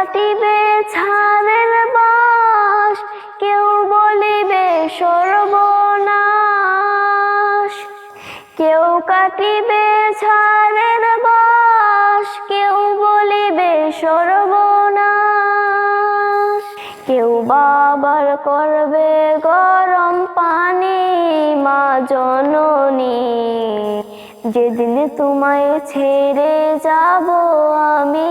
কাটিবে ছাদের বাস, কেউ বলিবে সর্বনাশ। কেউ কাটিবে ছাদের বাস, কেউ বলিবে সর্বনাশ। কেউ বাবার করবে গরম পানি, মা জননী। যেদিন তোমায় ছেড়ে যাব আমি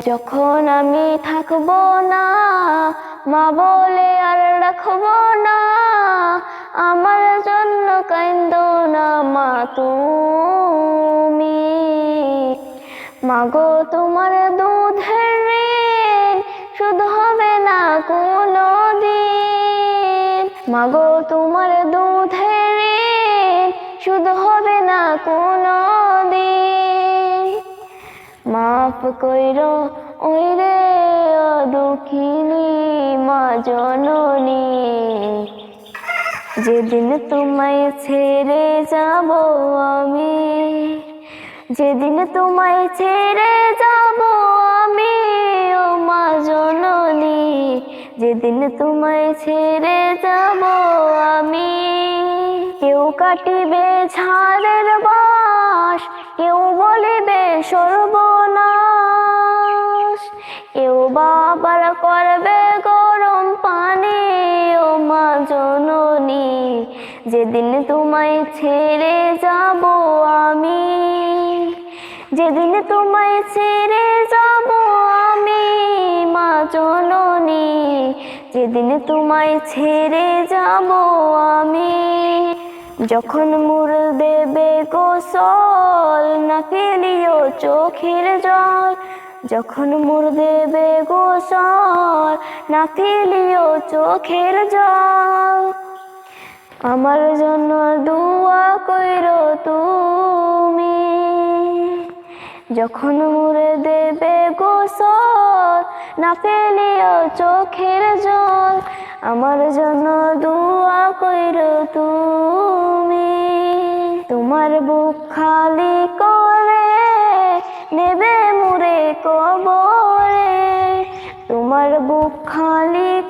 যখন আমি থাকব না, মা বলে আর রাখব না, আমার জন্য কান্দো না মা তুমি। মাগো তোমার দুধের ঋণ শুধু হবে না কোনো দিন মাগো তোমার দুধের ঋণ শুধু হবে না কোনো দিন মাফ কইরো ওই রে দুঃখিনী মা জননী। যেদিন তোমায় ছেড়ে যাব আমি, যেদিন তোমায় ছেড়ে যাব আমি, ও মা জননী। যেদিন তোমায় ছেড়ে যাব আমি, কেউ কাটিবে ঝাড়ের বাস, কেউ বলিবে সর্বনাশ যেদিন তোমায় ছেড়ে যাব আমি, যেদিন তোমায় ছেড়ে যাব আমি, মা জননী, যেদিন তোমায় ছেড়ে যাব আমি, যখন মুর দেবে গোসল না ফেলিও চোখের জল, যখন মুর দেবে গোসল না ফেলিও চোখের জল। আমার জন্য দোয়া কইর তুমি। যখন মুরে দেবে গোসল, না ফেলিও চোখের জল, আমার জন্য দোয়া কইর তুমি। তোমার বুক খালি করে নেবে মুরে কবরে। তোমার বুক খালি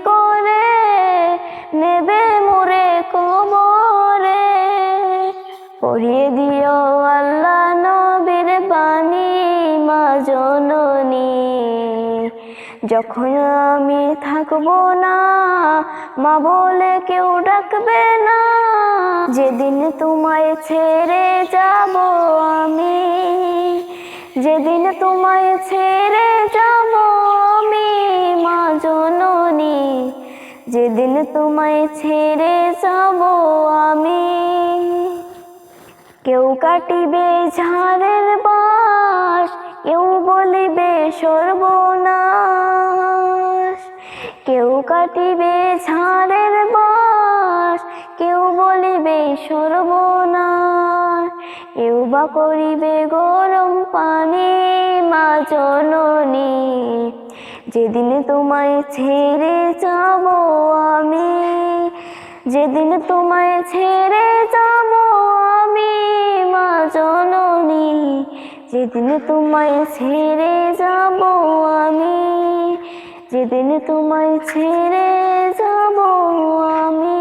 দিও আল্লাহ নবীর বাণী, মা জননী। যখন আমি থাকব না, মা বলে কেউ ডাকবে না। যেদিন তোমায় ছেড়ে যাব আমি, যেদিন তোমায় ছেড়ে যাব আমি, মা জননী। যেদিন তোমায় ছেড়ে যাব আমি কেউ কাটিবে ঝাড়ের বাস কেউ বলিবে সর্বনাশ। কেউ কাটিবে ঝাড়ের বাস কেউ বলিবে সর্বনাশ। কেউ বা করিবে গরম পানি মা জননী, যেদিন তোমায় ছেড়ে যাব আমি, যেদিন তোমায় ছেড়ে যাব জননী যেদিন তোমায় ছেড়ে যাব আমি যেদিন তোমায় ছেড়ে যাব আমি।